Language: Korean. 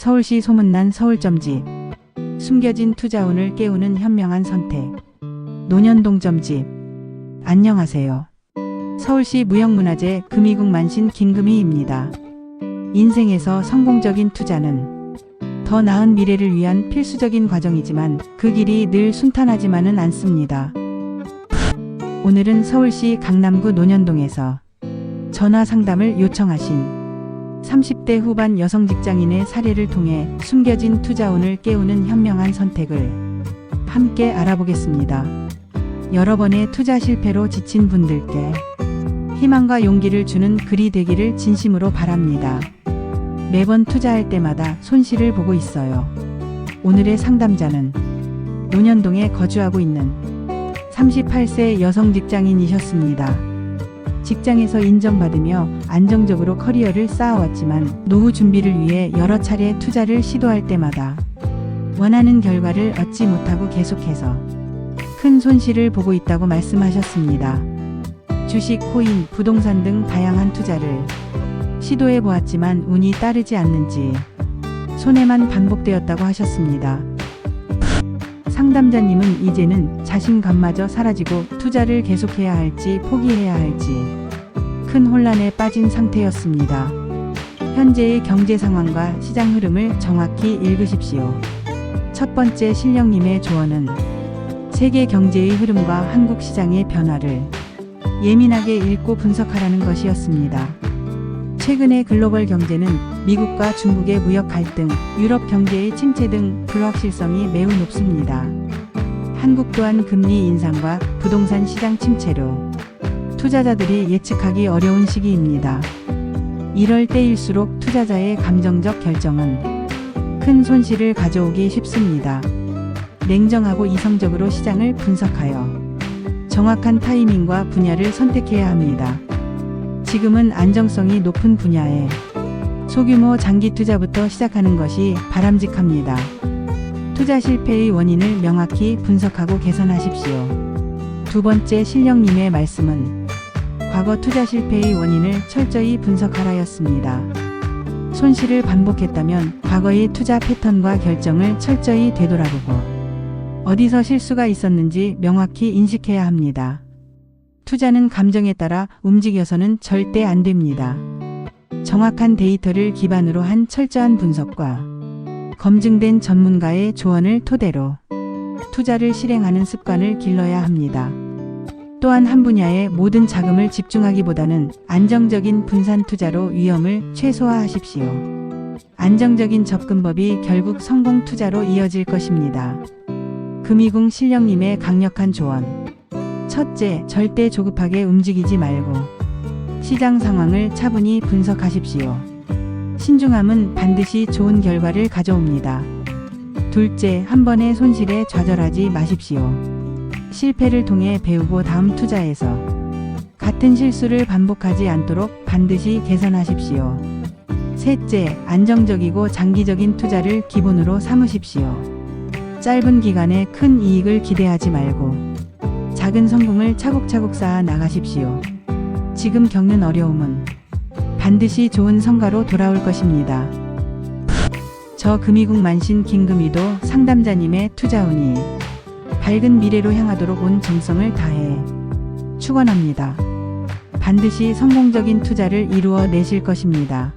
서울시 소문난 서울점집. 숨겨진 투자운을 깨우는 현명한 선택. 노년동점집. 안녕하세요. 서울시 무형문화재 금이국 만신 김금희입니다. 인생에서 성공적인 투자는 더 나은 미래를 위한 필수적인 과정이지만 그 길이 늘 순탄하지만은 않습니다. 오늘은 서울시 강남구 논현동에서 전화 상담을 요청하신 30대 후반 여성 직장인의 사례를 통해 숨겨진 투자운을 깨우는 현명한 선택을 함께 알아보겠습니다. 여러 번의 투자 실패로 지친 분들께 희망과 용기를 주는 글이 되기를 진심으로 바랍니다. 매번 투자할 때마다 손실을 보고 있어요. 오늘의 상담자는 논현동에 거주하고 있는 38세 여성 직장인이셨습니다. 직장에서 인정받으며 안정적으로 커리어를 쌓아왔지만 노후 준비를 위해 여러 차례 투자를 시도할 때마다 원하는 결과를 얻지 못하고 계속해서 큰 손실을 보고 있다고 말씀하셨습니다. 주식, 코인, 부동산 등 다양한 투자를 시도해 보았지만 운이 따르지 않는지 손해만 반복되었다고 하셨습니다. 상담자님은 이제는 자신감마저 사라지고 투자를 계속해야 할지 포기해야 할지 큰 혼란에 빠진 상태였습니다. 현재의 경제 상황과 시장 흐름을 정확히 읽으십시오. 첫 번째 실령님의 조언은 세계 경제의 흐름과 한국 시장의 변화를 예민하게 읽고 분석하라는 것이었습니다. 최근의 글로벌 경제는 미국과 중국의 무역 갈등, 유럽 경제의 침체 등 불확실성이 매우 높습니다. 한국 또한 금리 인상과 부동산 시장 침체로 투자자들이 예측하기 어려운 시기입니다. 이럴 때일수록 투자자의 감정적 결정은 큰 손실을 가져오기 쉽습니다. 냉정하고 이성적으로 시장을 분석하여 정확한 타이밍과 분야를 선택해야 합니다. 지금은 안정성이 높은 분야에 소규모 장기 투자부터 시작하는 것이 바람직합니다. 투자 실패의 원인을 명확히 분석하고 개선하십시오. 두 번째 실령님의 말씀은 과거 투자 실패의 원인을 철저히 분석하라였습니다. 손실을 반복했다면 과거의 투자 패턴과 결정을 철저히 되돌아보고 어디서 실수가 있었는지 명확히 인식해야 합니다. 투자는 감정에 따라 움직여서는 절대 안 됩니다. 정확한 데이터를 기반으로 한 철저한 분석과 검증된 전문가의 조언을 토대로 투자를 실행하는 습관을 길러야 합니다. 또한 한 분야에 모든 자금을 집중하기보다는 안정적인 분산 투자로 위험을 최소화하십시오. 안정적인 접근법이 결국 성공 투자로 이어질 것입니다. 금이궁 실령님의 강력한 조언. 첫째, 절대 조급하게 움직이지 말고 시장 상황을 차분히 분석하십시오. 신중함은 반드시 좋은 결과를 가져옵니다. 둘째, 한 번의 손실에 좌절하지 마십시오. 실패를 통해 배우고 다음 투자에서 같은 실수를 반복하지 않도록 반드시 개선하십시오. 셋째, 안정적이고 장기적인 투자를 기본으로 삼으십시오. 짧은 기간에 큰 이익을 기대하지 말고 작은 성공을 차곡차곡 쌓아 나가십시오. 지금 겪는 어려움은 반드시 좋은 성과로 돌아올 것입니다. 저 금이국 만신 김금이도 상담자님의 투자운이 밝은 미래로 향하도록 온 정성을 다해 축원합니다. 반드시 성공적인 투자를 이루어 내실 것입니다.